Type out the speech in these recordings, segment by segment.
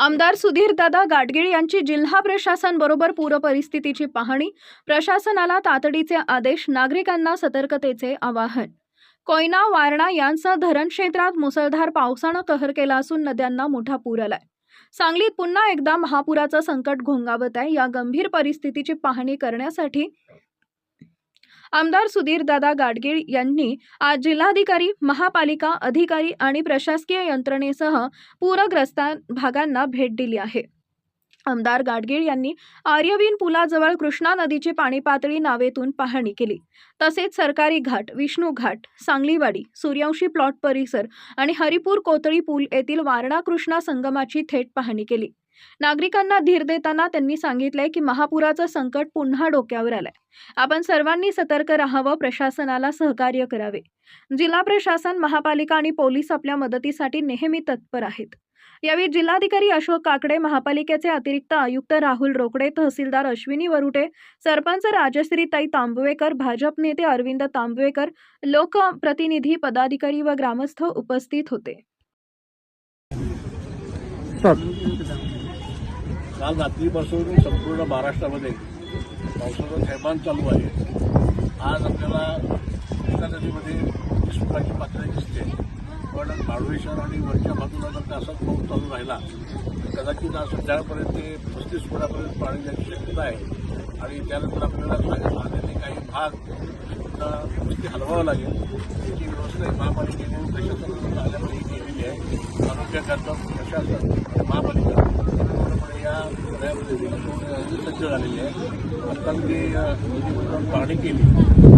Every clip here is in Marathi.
आमदार सुधीरदादा गाडगीळ यांची जिल्हा प्रशासनबरोबर पूर परिस्थितीची पाहणी प्रशासनाला तातडीचे आदेश नागरिकांना सतर्कतेचे आवाहन. कोयना वारणा यांसह धरण क्षेत्रात मुसळधार पावसानं कहर केला असून नद्यांना मोठा पूर आलाय. सांगलीत पुन्हा एकदा महापुराचं संकट घोंगावत आहे. या गंभीर परिस्थितीची पाहणी करण्यासाठी आमदार सुधीरदादा गाडगीळ यांनी आज जिल्हाधिकारी महापालिका अधिकारी आणि प्रशासकीय यंत्रणेसह पूरग्रस्त भागांना भेट दिली आहे. आमदार गाडगीळ यांनी आर्यवीन पुलाजवळ कृष्णा नदीची पाणी पातळी नावेतून पाहणी केली. तसेच सरकारी घाट विष्णू घाट सांगलीवाडी सूर्यवंशी प्लॉट परिसर आणि हरिपूर कोतळी पूल येथील वारणा कृष्णा संगमाची थेट पाहणी केली. नागरिकांना धीर देताना त्यांनी सांगितलंय की महापुराचं संकट पुन्हा डोक्यावर आलंय. आपण सर्वांनी सतर्क राहावं प्रशासनाला सहकार्य करावे. जिल्हा प्रशासन महापालिका आणि पोलीस आपल्या मदतीसाठी नेहमी तत्पर आहेत. यावेळी जिल्हाधिकारी अशोक काकडे महापालिकेचे अतिरिक्त आयुक्त राहुल रोकडे तहसीलदार अश्विनी वरुटे सरपंच राजश्रीताई तांबवेकर भाजप नेते अरविंद तांबवेकर लोकप्रतिनिधी पदाधिकारी व ग्रामस्थ उपस्थित होते. काल रात्रीपासून संपूर्ण महाराष्ट्रामध्ये पावसाचं थैमान चालू आहे. आज आपल्याला कृष्णा नदीमध्ये पस्तीस फुटाची पातळी दिसते. पण महाबळेश्वर आणि वरच्या बाजूला जर का असाच पाऊस चालू राहिला तर कदाचित आज संध्याकाळपर्यंत ते पस्तीस फुटापर्यंत पाणी जायची शक्यता आहे. आणि त्यानंतर आपल्याला सांगितलं आलेले काही भाग नुसती हलवावं लागेल. त्याची व्यवस्था महापालिकेने प्रशासनाकडून आल्यामुळे केलेली आहे. आरोग्य प्रशासन आणि महापालिका पूर्णपणे या सगळ्यामध्ये सज्ज झालेली आहे आता मी नदीमधून पाहणी म्हणजे केली.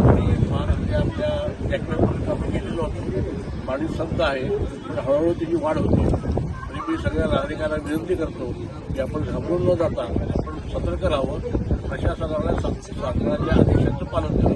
आणि महानदी आपल्या ट्रॅक्टरपर्यंत आपण गेलेलो होतो पाणी संत आहे. पण हळूहळू त्याची वाढ होते. आणि मी सगळ्या नागरिकांना विनंती करतो की आपण घाबरून न जाता आपण सतर्क राहावं. प्रशासनाला शासनाच्या आदेशाचं पालन करावं